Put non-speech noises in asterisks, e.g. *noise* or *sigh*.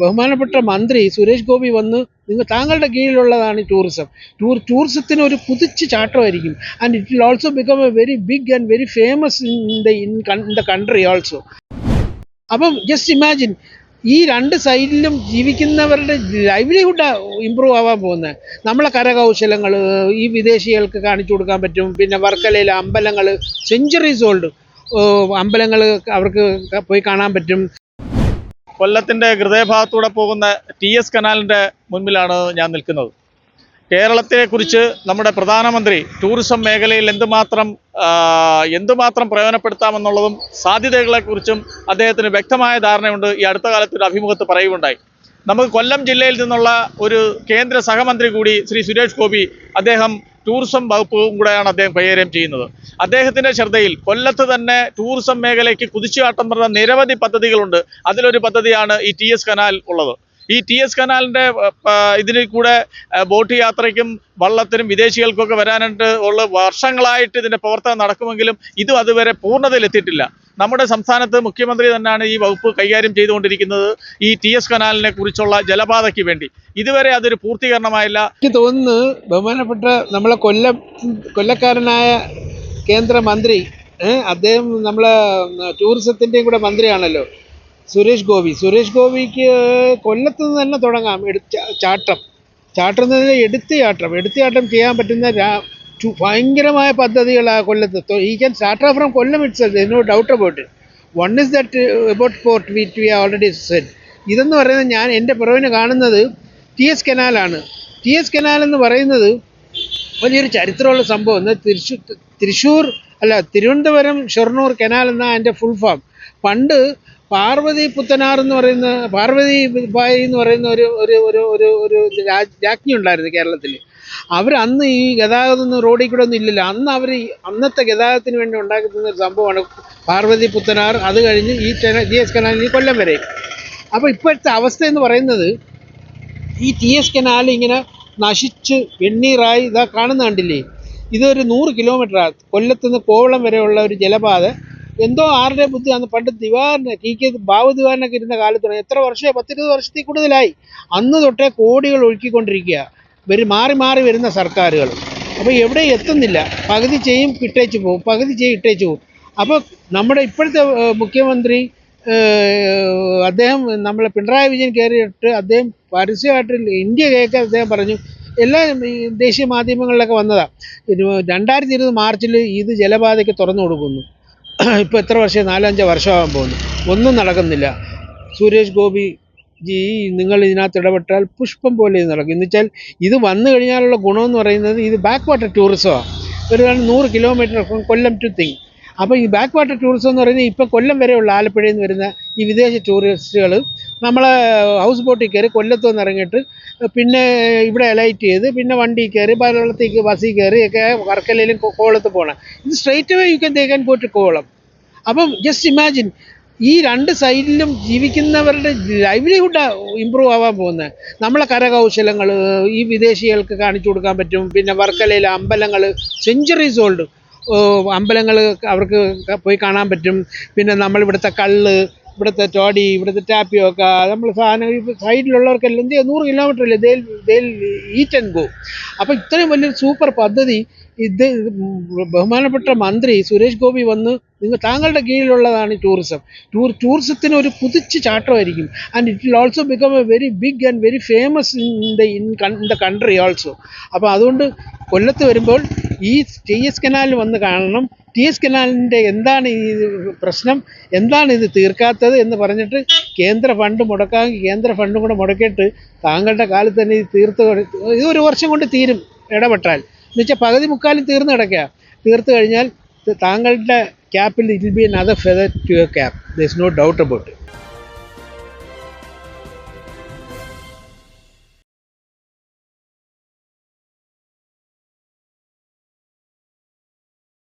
ബഹുമാനപ്പെട്ട മന്ത്രി സുരേഷ് ഗോപി വന്ന് നിങ്ങൾ താങ്കളുടെ കീഴിലുള്ളതാണ് ടൂറിസം ടൂർ ടൂറിസത്തിന് ഒരു കുതിച്ച് ചാട്ടമായിരിക്കും. And it will also become a very big and very famous in the in the country also അപ്പം ജസ്റ്റ് ഇമാജിൻ ഈ രണ്ട് സൈഡിലും ജീവിക്കുന്നവരുടെ ലൈവ്ലിഹുഡ് ഇമ്പ്രൂവ് ആവാൻ പോകുന്നത് നമ്മളെ കരകൗശലങ്ങൾ ഈ വിദേശികൾക്ക് കാണിച്ചു കൊടുക്കാൻ പറ്റും. പിന്നെ വർക്കലയിലെ അമ്പലങ്ങൾ സെഞ്ചുറീസ് ഓൾഡ് അമ്പലങ്ങൾ അവർക്ക് പോയി കാണാൻ പറ്റും. കൊല്ലത്തിന്റെ ഹൃദയഭാഗത്തൂടെ പോകുന്ന ടി എസ് കനാലിന്റെ മുൻപിലാണ് ഞാൻ നിൽക്കുന്നത്. കേരളത്തെക്കുറിച്ച് നമ്മുടെ പ്രധാനമന്ത്രി ടൂറിസം മേഖലയിൽ എന്തുമാത്രം എന്തുമാത്രം പ്രയോജനപ്പെടുത്താമെന്നുള്ളതും സാധ്യതകളെക്കുറിച്ചും അദ്ദേഹത്തിന് വ്യക്തമായ ധാരണയുണ്ട്. ഈ അടുത്ത കാലത്ത് ഒരു അഭിമുഖത്ത് പറയുകയുണ്ടായി. നമുക്ക് കൊല്ലം ജില്ലയിൽ നിന്നുള്ള ഒരു കേന്ദ്ര സഹമന്ത്രി കൂടി ശ്രീ സുരേഷ് ഗോപി അദ്ദേഹം ടൂറിസം വകുപ്പും കൂടെയാണ് അദ്ദേഹം കൈകാര്യം ചെയ്യുന്നത്. അദ്ദേഹത്തിന്റെ ശ്രദ്ധയിൽ കൊല്ലത്ത് തന്നെ ടൂറിസം മേഖലയ്ക്ക് കുതിച്ചുകാട്ടം പറഞ്ഞ നിരവധി പദ്ധതികളുണ്ട്. അതിലൊരു പദ്ധതിയാണ് ഈ ടി കനാൽ ഉള്ളത്. ഈ ടി എസ് കനാലിന്റെ ഇതിൽ കൂടെ ബോട്ട് യാത്രയ്ക്കും വള്ളത്തിനും വിദേശികൾക്കൊക്കെ വരാനായിട്ട് ഉള്ള വർഷങ്ങളായിട്ട് ഇതിന്റെ പ്രവർത്തനം നടക്കുമെങ്കിലും ഇതും അതുവരെ പൂർണതയിലെത്തിയിട്ടില്ല നമ്മുടെ സംസ്ഥാനത്ത് മുഖ്യമന്ത്രി തന്നെയാണ് ഈ വകുപ്പ് കൈകാര്യം ചെയ്തുകൊണ്ടിരിക്കുന്നത് ഈ ടി എസ് കനാലിനെ കുറിച്ചുള്ള ജലപാതയ്ക്ക് വേണ്ടി. ഇതുവരെ അതൊരു പൂർത്തീകരണമായില്ല. എനിക്ക് തോന്നുന്നു ബഹുമാനപ്പെട്ട നമ്മളെ കൊല്ലം കൊല്ലക്കാരനായ കേന്ദ്രമന്ത്രി അദ്ദേഹം നമ്മളെ ടൂറിസത്തിന്റെയും കൂടെ മന്ത്രിയാണല്ലോ. സുരേഷ് ഗോപി. സുരേഷ് ഗോപിക്ക് കൊല്ലത്ത് നിന്ന് തന്നെ തുടങ്ങാം. ചാട്ടം. ചാട്ടം എന്ന് പറഞ്ഞാൽ എടുത്ത് ചാട്ടം. എടുത്ത് ചാട്ടം ചെയ്യാൻ പറ്റുന്ന ഭയങ്കരമായ പദ്ധതികളാണ് കൊല്ലത്ത്. ഈ can start from Kollam it's no doubt about one is that about port with we already said ഇതെന്ന് പറയുന്നത് ഞാൻ എന്റെ പുറവിന് കാണുന്നത് ടി എസ് കനാലാണ് ടി എസ് കനാൽ എന്ന് പറയുന്നത് വലിയൊരു ചരിത്രമുള്ള സംഭവം. എന്നാൽ തൃശ്ശൂർ തൃശ്ശൂർ അല്ല തിരുവനന്തപുരം ഷൊർണൂർ കനാൽ എന്ന എന്റെ ഫുൾ ഫോം പണ്ട് പാർവതി പുത്തനാർ എന്ന് പറയുന്ന പാർവതി ബായി എന്ന് പറയുന്ന ഒരു ഒരു ഒരു ഒരു ഒരു രാജ്ഞി ഉണ്ടായിരുന്നു കേരളത്തിൽ അവർ അന്ന് ഈ ഗതാഗതം ഒന്നും റോഡിൽ കൂടെ ഒന്നും ഇല്ലല്ലോ. അന്ന് അവർ അന്നത്തെ ഗതാഗതത്തിന് വേണ്ടി ഉണ്ടാക്കുന്ന ഒരു സംഭവമാണ് പാർവതി പുത്തനാർ. അത് കഴിഞ്ഞ് ഈ ജി എസ് കനാലിൽ കൊല്ലം വരെ. അപ്പോൾ ഇപ്പോഴത്തെ അവസ്ഥ എന്ന് പറയുന്നത് ഈ ടി എസ് കനാൽ ഇങ്ങനെ നശിച്ച് വെണ്ണീറായി ഇതാ കാണുന്ന കണ്ടില്ലേ? ഇതൊരു നൂറ് കിലോമീറ്ററാണ് കൊല്ലത്തുനിന്ന് കോവളം വരെയുള്ള ഒരു ജലപാത എന്തോ ആരുടെ ബുദ്ധിയാണ് പണ്ട് ദിവാറിന് ടി കെ ബാബു ദിവാറിനൊക്കെ ഇരുന്ന കാലത്ത് എത്ര വർഷമായി പത്തിരുപത് വർഷത്തിൽ കൂടുതലായി. അന്ന് തൊട്ടേ കോടികൾ ഒഴുക്കിക്കൊണ്ടിരിക്കുക. വരും മാറി മാറി വരുന്ന സർക്കാരുകൾ. അപ്പോൾ എവിടെ എത്തുന്നില്ല. പകുതി ചെയ്യും ഇട്ടേച്ച് പോകും പകുതി ചെയ്യും ഇട്ടേച്ചു പോകും അപ്പോൾ നമ്മുടെ ഇപ്പോഴത്തെ മുഖ്യമന്ത്രി അദ്ദേഹം നമ്മളെ പിണറായി വിജയൻ കയറിയിട്ട് അദ്ദേഹം പരസ്യമായിട്ട് ഇന്ത്യ കേൾക്കാൻ അദ്ദേഹം പറഞ്ഞു. എല്ലാ ദേശീയ മാധ്യമങ്ങളിലൊക്കെ വന്നതാണ് രണ്ടായിരത്തി ഇരുപത് മാർച്ചിൽ ഇത് ജലപാതയ്ക്ക് തുറന്നു കൊടുക്കുന്നു. *clears throat* ഇപ്പോൾ എത്ര വർഷം? നാലഞ്ച് വർഷമാകാൻ പോകുന്നു. ഒന്നും നടക്കുന്നില്ല. സുരേഷ് ഗോപി ജി നിങ്ങൾ ഇതിനകത്ത് ഇടപെട്ടാൽ പുഷ്പം പോലെ ഇത് നടക്കും. എന്ന് വെച്ചാൽ ഇത് വന്നു കഴിഞ്ഞാലുള്ള ഗുണമെന്ന് പറയുന്നത് ഇത് ബാക്ക് വാട്ടർ ടൂറിസമാണ് ഒരു നൂറ് കിലോമീറ്റർ കൊല്ലം ടു തിങ് അപ്പോൾ ഈ ബാക്ക് വാട്ടർ ടൂറിസം എന്ന് പറയുന്നത് ഇപ്പോൾ കൊല്ലം വരെയുള്ള ആലപ്പുഴയിൽ നിന്ന് വരുന്ന ഈ വിദേശ ടൂറിസ്റ്റുകൾ നമ്മളെ ഹൗസ് ബോട്ടിൽ കയറി കൊല്ലത്ത് നിന്ന് ഇറങ്ങിയിട്ട് പിന്നെ ഇവിടെ എലൈറ്റ് ചെയ്ത് പിന്നെ വണ്ടി കയറി പലവളത്തേക്ക് ബസ്സിൽ കയറി ഒക്കെ വർക്കലയിലും കോളത്ത് പോകണം ഇത് സ്ട്രെയിറ്റ് വേ യു ക്യാൻ തേക്കാൻ പോയിട്ട് കോവളം അപ്പം ജസ്റ്റ് ഇമാജിൻ ഈ രണ്ട് സൈഡിലും ജീവിക്കുന്നവരുടെ ലൈവ്ലിഹുഡ് ഇമ്പ്രൂവ് ആവാൻ പോകുന്നത് നമ്മളെ കരകൗശലങ്ങൾ ഈ വിദേശികൾക്ക് കാണിച്ചു കൊടുക്കാൻ പറ്റും. പിന്നെ വർക്കലയിലെ അമ്പലങ്ങൾ സെഞ്ചുറീസ് ഓൾഡ് അമ്പലങ്ങൾ അവർക്ക് പോയി കാണാൻ പറ്റും. പിന്നെ നമ്മളിവിടുത്തെ കള്ള് ഇവിടുത്തെ ടോഡി ഇവിടുത്തെ ടാപ്പിയൊക്കെ നമ്മൾ സാധനം ഈ സൈഡിലുള്ളവർക്കെല്ലാം എന്ത്? നൂറ് കിലോമീറ്റർ അല്ലേ? ദേ ദേ ഈറ്റ് ആൻഡ് ഗോ അപ്പോൾ ഇത്രയും വലിയൊരു സൂപ്പർ പദ്ധതി ഇത് ബഹുമാനപ്പെട്ട മന്ത്രി സുരേഷ് ഗോപി വന്ന് നിങ്ങൾ താങ്കളുടെ കീഴിലുള്ളതാണ് ടൂറിസം ടൂർ ടൂറിസത്തിന് ഒരു പുതിച്ച് ചാട്ടമായിരിക്കും. And it will also become a very big and very famous in the in the country also അപ്പോൾ അതുകൊണ്ട് കൊല്ലത്ത് വരുമ്പോൾ ഈ ടി എസ് കനാലിൽ വന്ന് കാണണം. ടി എസ് കനാലിന്റെ എന്താണ് ഈ പ്രശ്നം? എന്താണ് ഇത് തീർക്കാത്തത് എന്ന് പറഞ്ഞിട്ട് കേന്ദ്ര ഫണ്ട് മുടക്കാൻ കേന്ദ്ര ഫണ്ടും കൂടെ മുടക്കിയിട്ട് താങ്കളുടെ കാലത്ത് തന്നെ ഇത് തീർത്ത് ഇത് ഒരു വർഷം കൊണ്ട് തീരും ഇടപെട്ടാൽ. എന്നുവെച്ചാൽ പകുതി മുക്കാലും തീർന്നു കിടക്കുക. തീർത്ത് കഴിഞ്ഞാൽ താങ്കളുടെ ക്യാപ്പിൽ it will be another feather to your cap there is no doubt about